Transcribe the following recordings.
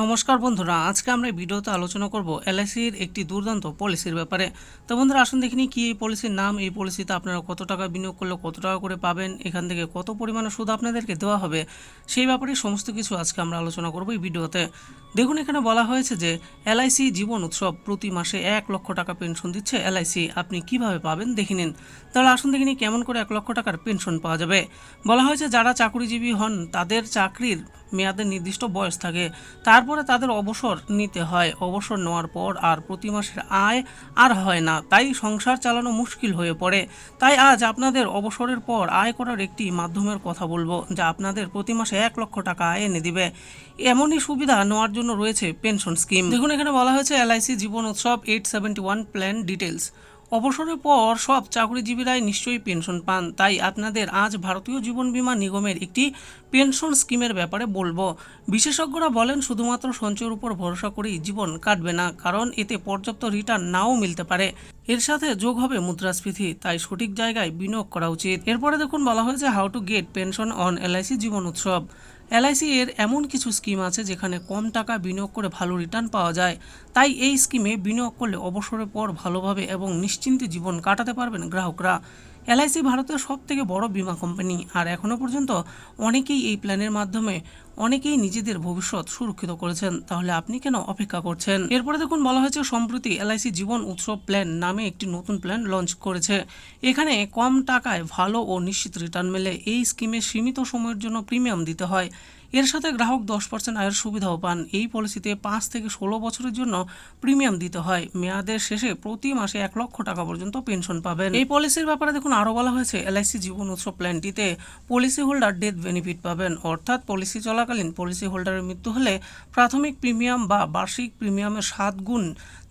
নমস্কার বন্ধুরা, আজকে আমরা এই ভিডিওতে আলোচনা করব এলআইসির একটি দুর্দান্ত পলিসির ব্যাপারে। তো বন্ধুরা, আসুন দেখিনি কি এই পলিসির নাম। এই পলিসিতে আপনারা কত টাকা বিনিয়োগ করলে কত টাকা করে পাবেন, এখান থেকে কত পরিমাণে সুদ আপনাদেরকে দেওয়া হবে, সেই ব্যাপারে সমস্ত কিছু আজকে আমরা আলোচনা করব এই ভিডিওতে। দেখুন, এখানে বলা হয়েছে যে এলআইসি জীবন উৎসব প্রতি মাসে এক লক্ষ টাকা পেনশন দিচ্ছে এলআইসি। আপনি কীভাবে পাবেন দেখে নিন। তাহলে আসুন দেখিনি কেমন করে এক লক্ষ টাকার পেনশন পাওয়া যাবে। বলা হয়েছে, যারা চাকরিজীবী হন তাদের চাকরির মেয়াদের নির্দিষ্ট বয়স থাকে। তারপরে তাদের অবসর নিতে হয়। অবসর নেওয়ার পর আর প্রতি মাসের আয় আর হয় না। তাই সংসার চালানো মুশকিল হয়ে পড়ে। তাই আজ আপনাদের অবসরের পর আয় করার একটি মাধ্যমের কথা বলব, যা আপনাদের প্রতি মাসে এক লক্ষ টাকা আয় এনে দিবে। এমনই সুবিধা নেওয়ার জন্য রয়েছে পেনশন স্কিম। দেখুন, এখানে বলা হয়েছে LIC Jeevan Utsav eight seventy one plan details অবসরের পর সব চাকরিজীবীরাই নিশ্চয়ই পেনশন পান। তাই আপনাদের আজ ভারতীয় জীবন বীমা নিগমের একটি পেনশন স্কিমের ব্যাপারে বলব। বিশেষজ্ঞরা বলেন, শুধুমাত্র সঞ্চয়ের উপর ভরসা করেই জীবন কাটবে না, কারণ এতে পর্যাপ্ত রিটার্ন নাও মিলতে পারে। এর সাথে যোগ হবে মুদ্রাস্ফীতি, তাই সঠিক জায়গায় বিনিয়োগ করা উচিত। এরপরে দেখুন, বলা হয়েছে how to get pension on LIC Jeevan Utsav. LIC এর এমন কিছু স্কিম আছে যেখানে কম টাকা বিনিয়োগ করে ভালো রিটার্ন পাওয়া যায়। তাই এই স্কিমে বিনিয়োগ করলে অবসরের পর ভালোভাবে এবং নিশ্চিন্তে জীবন কাটাতে পারবেন গ্রাহকরা। এলআইসি ভারতের সব থেকে বড় বীমা কোম্পানি। আর এখনও পর্যন্ত অনেকেই এই প্ল্যানের মাধ্যমে অনেকেই নিজেদের ভবিষ্যৎ সুরক্ষিত করেছেন। তাহলে আপনি কেন অপেক্ষা করছেন? এরপরে দেখুন, বলা হয়েছে, সম্প্রতি এলআইসি জীবন উৎসব প্ল্যান নামে একটি নতুন প্ল্যান লঞ্চ করেছে। এখানে কম টাকায় ভালো ও নিশ্চিত রিটার্ন মেলে। এই স্কিমে সীমিত সময়ের জন্য প্রিমিয়াম দিতে হয়। এর সাথে গ্রাহক দশ পার্সেন্ট আয়ের সুবিধাও পান। এই পলিসিতে পাঁচ থেকে ষোলো বছরের জন্য প্রিমিয়াম দিতে হয়। মেয়াদের শেষে প্রতি মাসে এক লক্ষ টাকা পর্যন্ত পেনশন পাবেন। এই পলিসির ব্যাপারে দেখুন আরও বলা হয়েছে, এলআইসি জীবন উৎসব প্ল্যানটিতে পলিসি হোল্ডার ডেথ বেনিফিট পাবেন। অর্থাৎ পলিসি চলাকালীন পলিসি হোল্ডারের মৃত্যু হলে প্রাথমিক প্রিমিয়াম বা বার্ষিক প্রিমিয়ামের সাত গুণ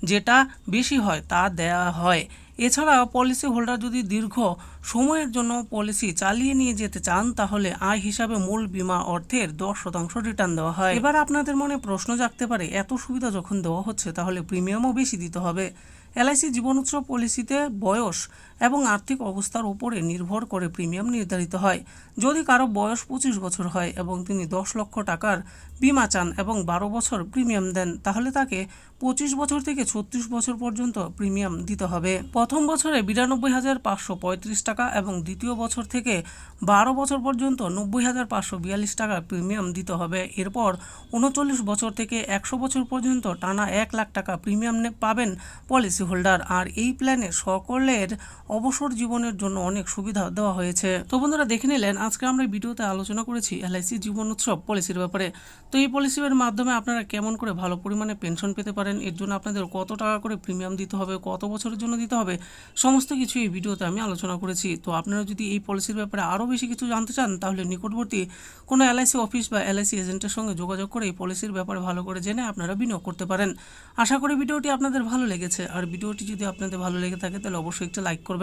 যেটা বেশি হয় তা দেয়া হয়। এছাড়া পলিসি হোল্ডার যদি দীর্ঘ সময়ের জন্য পলিসি চালিয়ে নিয়ে যেতে চান, তাহলে আয় হিসাবে মূল বিমা অর্থের দশ শতাংশ রিটার্ন দেওয়া হয়। এবার আপনাদের মনে প্রশ্ন জাগতে পারে, এত সুবিধা যখন দেওয়া হচ্ছে, তাহলে প্রিমিয়ামও বেশি দিতে হবে। এলআইসি জীবন উৎসব পলিসিতে বয়স এবং আর্থিক অবস্থার উপরে নির্ভর করে প্রিমিয়াম নির্ধারিত হয়। যদি কারও বয়স পঁচিশ বছর হয় এবং তিনি দশ লক্ষ টাকার বিমা চান এবং বারো বছর প্রিমিয়াম দেন, তাহলে তাকে পঁচিশ বছর থেকে ছত্রিশ বছর পর্যন্ত প্রিমিয়াম দিতে হবে। প্রথম বছরে বিরানব্বই হাজার পাঁচশো পঁয়ত্রিশ টাকা এবং দ্বিতীয় বছর থেকে বারো বছর পর্যন্ত নব্বই হাজার পাঁচশো বিয়াল্লিশ টাকা প্রিমিয়াম দিতে হবে। এরপর উনচল্লিশ বছর থেকে একশো বছর পর্যন্ত টানা এক লাখ টাকা প্রিমিয়াম পাবেন পলিসি হোল্ডার। আর এই প্ল্যানে সকলের অবসর জীবনের জন্য অনেক সুবিধা দেওয়া হয়েছে। তো বন্ধুরা দেখে নিলেন, আজকে আমরা ভিডিওতে আলোচনা করেছি এলআইসি জীবন উৎসব পলিসির ব্যাপারে। তো এই পলিসির মাধ্যমে আপনারা কেমন করে ভালো পরিমাণে পেনশন পেতে পারেন? এর জন্য আপনাদের কত টাকা করে প্রিমিয়াম দিতে হবে? কত বছরের জন্য দিতে হবে? সমস্ত কিছু এই ভিডিওতে আমি আলোচনা করেছি। তো আপনারা যদি এই পলিসির ব্যাপারে আরও বেশি কিছু জানতে চান, তাহলে নিকটবর্তী কোনো এলআইসি অফিস বা এলআইসি এজেন্টের সঙ্গে যোগাযোগ করে এই পলিসির ব্যাপারে ভালো করে জেনে আপনারা বিনিয়োগ করতে পারেন। আশা করি ভিডিওটি আপনাদের ভালো লেগেছে। আর ভিডিওটি যদি আপনাদের ভালো লেগে থাকে, তাহলে অবশ্যই একটা লাইক করবেন।